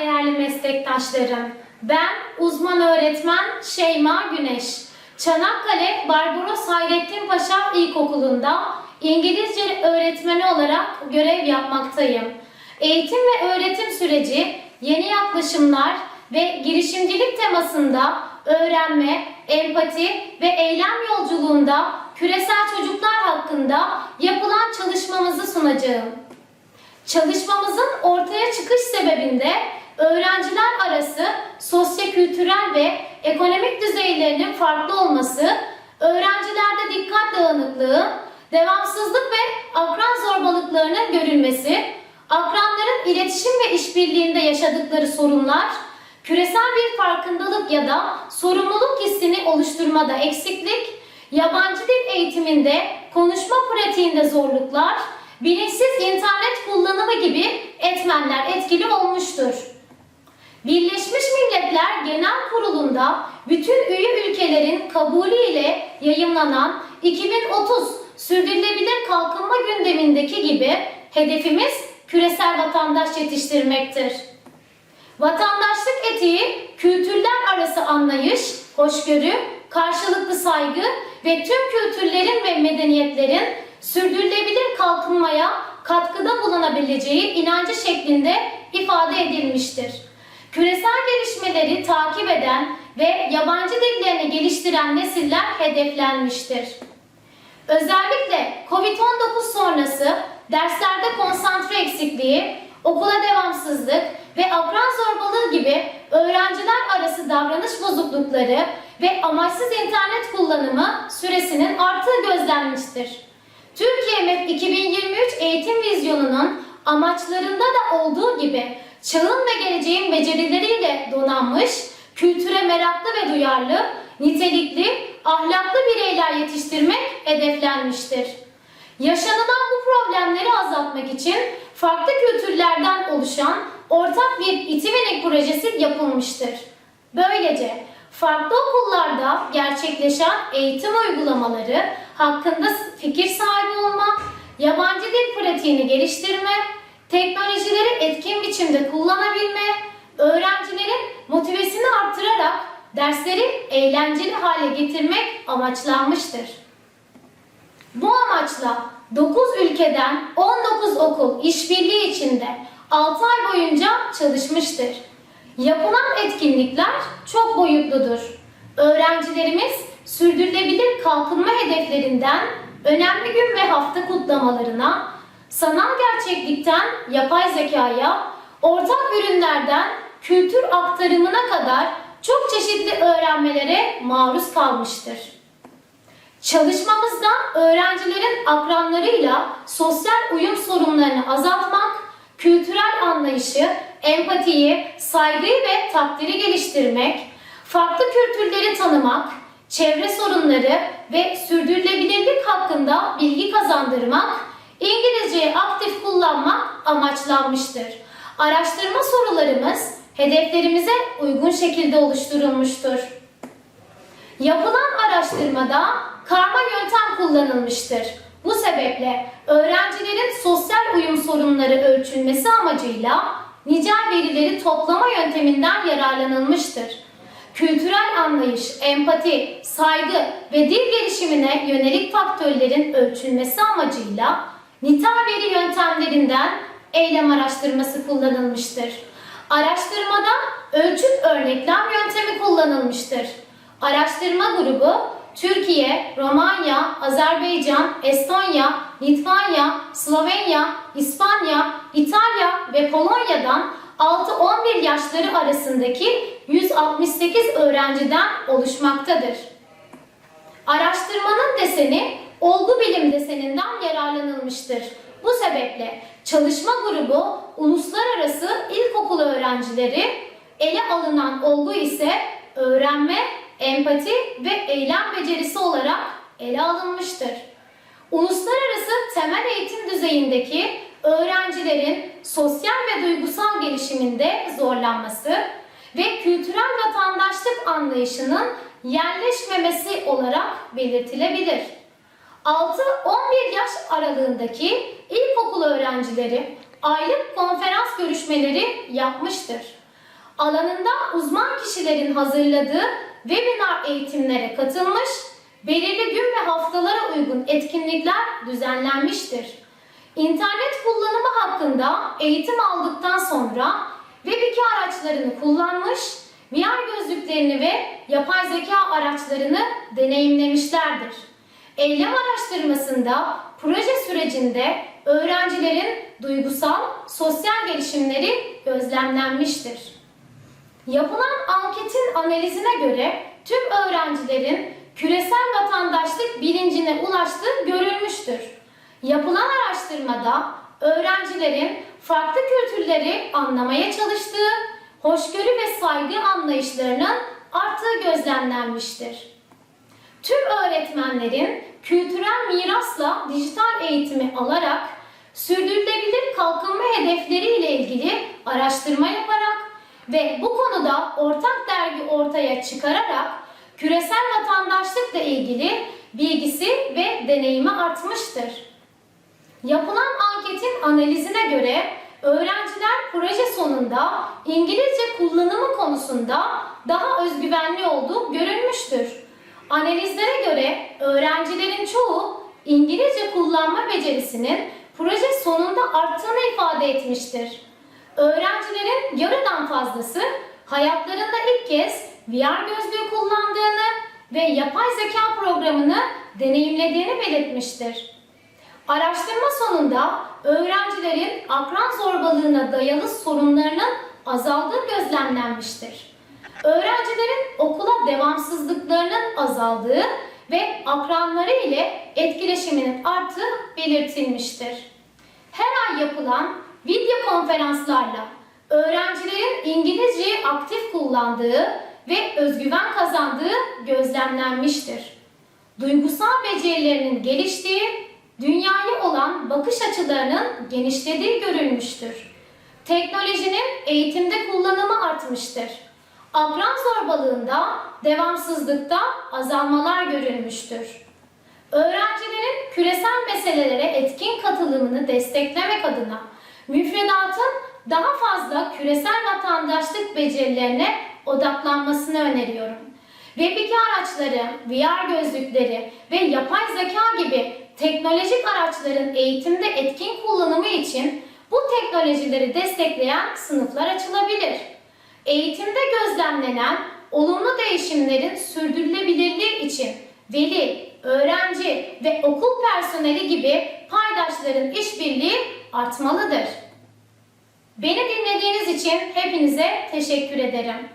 değerli meslektaşlarım. Ben uzman öğretmen Şeyma Güneş. Çanakkale Barbaros Hayrettin Paşa İlkokulu'nda İngilizce öğretmeni olarak görev yapmaktayım. Eğitim ve öğretim süreci, yeni yaklaşımlar ve girişimcilik temasında öğrenme, empati ve eylem yolculuğunda küresel çocuklar hakkında yapılan çalışmamızı sunacağım. Çalışmamızın ortaya çıkış sebebinde öğrenciler arası sosyokültürel ve ekonomik düzeylerinin farklı olması, öğrencilerde dikkat dağınıklığı, devamsızlık ve akran zorbalıklarının görülmesi, akranların iletişim ve işbirliğinde yaşadıkları sorunlar, küresel bir farkındalık ya da sorumluluk hissini oluşturmada eksiklik, yabancı dil eğitiminde konuşma pratiğinde zorluklar, bilinçsiz internet kullanımı gibi etmenler etkili olmuştur. Birleşmiş Milletler Genel Kurulu'nda bütün üye ülkelerin kabulü ile yayımlanan 2030 Sürdürülebilir Kalkınma gündemindeki gibi hedefimiz küresel vatandaş yetiştirmektir. Vatandaşlık etiği, kültürler arası anlayış, hoşgörü, karşılıklı saygı ve tüm kültürlerin ve medeniyetlerin sürdürülebilir kalkınmaya katkıda bulunabileceği inancı şeklinde ifade edilmiştir. Küresel gelişmeleri takip eden ve yabancı dillerini geliştiren nesiller hedeflenmiştir. Özellikle COVID-19 sonrası derslerde konsantre eksikliği, okula devamsızlık ve akran zorbalığı gibi öğrenciler arası davranış bozuklukları ve amaçsız internet kullanımı süresinin arttığı gözlenmiştir. Türkiye MEP 2023 eğitim vizyonunun amaçlarında da olduğu gibi çağın ve geleceğin becerileriyle donanmış, kültüre meraklı ve duyarlı, nitelikli, ahlaklı bireyler yetiştirmek hedeflenmiştir. Yaşanılan bu problemleri azaltmak için farklı kültürlerden oluşan ortak bir İTİVENEK projesi yapılmıştır. Böylece farklı okullarda gerçekleşen eğitim uygulamaları hakkında fikir sahibi olma, yabancı dil pratiğini geliştirme, teknolojileri etkin biçimde kullanabilme, öğrencilerin motivesini artırarak dersleri eğlenceli hale getirmek amaçlanmıştır. Bu amaçla 9 ülkeden 19 okul işbirliği içinde 6 ay boyunca çalışmıştır. Yapılan etkinlikler çok boyutludur. Öğrencilerimiz sürdürülebilir kalkınma hedeflerinden önemli gün ve hafta kutlamalarına, sanal gerçeklikten yapay zekaya, ortak ürünlerden kültür aktarımına kadar çok çeşitli öğrenmelere maruz kalmıştır. Çalışmamızda öğrencilerin akranlarıyla sosyal uyum sorunlarını azaltmak, kültürel anlayışı, empatiyi, saygıyı ve takdiri geliştirmek, farklı kültürleri tanımak, çevre sorunları ve sürdürülebilirlik hakkında bilgi kazandırmak, İngilizceyi aktif kullanmak amaçlanmıştır. Araştırma sorularımız hedeflerimize uygun şekilde oluşturulmuştur. Yapılan araştırmada karma yöntem kullanılmıştır. Bu sebeple öğrencilerin sosyal uyum sorunları ölçülmesi amacıyla nicel verileri toplama yönteminden yararlanılmıştır. Kültürel anlayış, empati, saygı ve dil gelişimine yönelik faktörlerin ölçülmesi amacıyla nitel veri yöntemlerinden eylem araştırması kullanılmıştır. Araştırmada ölçüt örneklem yöntemi kullanılmıştır. Araştırma grubu Türkiye, Romanya, Azerbaycan, Estonya, Litvanya, Slovenya, İspanya, İtalya ve Polonya'dan 6-11 yaşları arasındaki 168 öğrenciden oluşmaktadır. Araştırmanın deseni olgu bilim deseninden yararlanılmıştır. Bu sebeple çalışma grubu uluslararası ilkokul öğrencileri, ele alınan olgu ise öğrenme, empati ve eylem becerisi olarak ele alınmıştır. Uluslararası temel eğitim düzeyindeki öğrencilerin sosyal ve duygusal gelişiminde zorlanması ve kültürel vatandaşlık anlayışının yerleşmemesi olarak belirtilebilir. 6-11 yaş aralığındaki ilkokul öğrencileri aylık konferans görüşmeleri yapmıştır. Alanında uzman kişilerin hazırladığı webinar eğitimlere katılmış, belirli gün ve haftalara uygun etkinlikler düzenlenmiştir. İnternet kullanımı hakkında eğitim aldıktan sonra Web2 araçlarını kullanmış, VR gözlüklerini ve yapay zeka araçlarını deneyimlemişlerdir. Eylem araştırmasında proje sürecinde öğrencilerin duygusal, sosyal gelişimleri gözlemlenmiştir. Yapılan anketin analizine göre tüm öğrencilerin küresel vatandaşlık bilincine ulaştığı görülmüştür. Yapılan araştırmada öğrencilerin farklı kültürleri anlamaya çalıştığı, hoşgörü ve saygı anlayışlarının arttığı gözlemlenmiştir. Tüm öğretmenlerin kültürel mirasla dijital eğitimi alarak sürdürülebilir kalkınma hedefleri ile ilgili araştırma yaparak ve bu konuda ortak dergi ortaya çıkararak küresel vatandaşlıkla ilgili bilgisi ve deneyimi artmıştır. Yapılan anketin analizine göre öğrenciler proje sonunda İngilizce kullanımı konusunda daha özgüvenli olduğu görülmüştür. Analizlere göre öğrencilerin çoğu İngilizce kullanma becerisinin proje sonunda arttığını ifade etmiştir. Öğrencilerin yarıdan fazlası hayatlarında ilk kez VR gözlüğü kullandığını ve yapay zeka programını deneyimlediğini belirtmiştir. Araştırma sonunda öğrencilerin akran zorbalığına dayalı sorunlarının azaldığı gözlemlenmiştir. Öğrencilerin devamsızlıklarının azaldığı ve akranları ile etkileşiminin arttığı belirtilmiştir. Her ay yapılan video konferanslarla öğrencilerin İngilizceyi aktif kullandığı ve özgüven kazandığı gözlemlenmiştir. Duygusal becerilerinin geliştiği, dünyaya olan bakış açılarının genişlediği görülmüştür. Teknolojinin eğitimde kullanımı artmıştır. Akran zorbalığında, devamsızlıkta azalmalar görülmüştür. Öğrencilerin küresel meselelere etkin katılımını desteklemek adına müfredatın daha fazla küresel vatandaşlık becerilerine odaklanmasını öneriyorum. Web2 araçları, VR gözlükleri ve yapay zeka gibi teknolojik araçların eğitimde etkin kullanımı için bu teknolojileri destekleyen sınıflar açılabilir. Eğitimde gözlemlenen olumlu değişimlerin sürdürülebilirliği için veli, öğrenci ve okul personeli gibi paydaşların işbirliği artmalıdır. Beni dinlediğiniz için hepinize teşekkür ederim.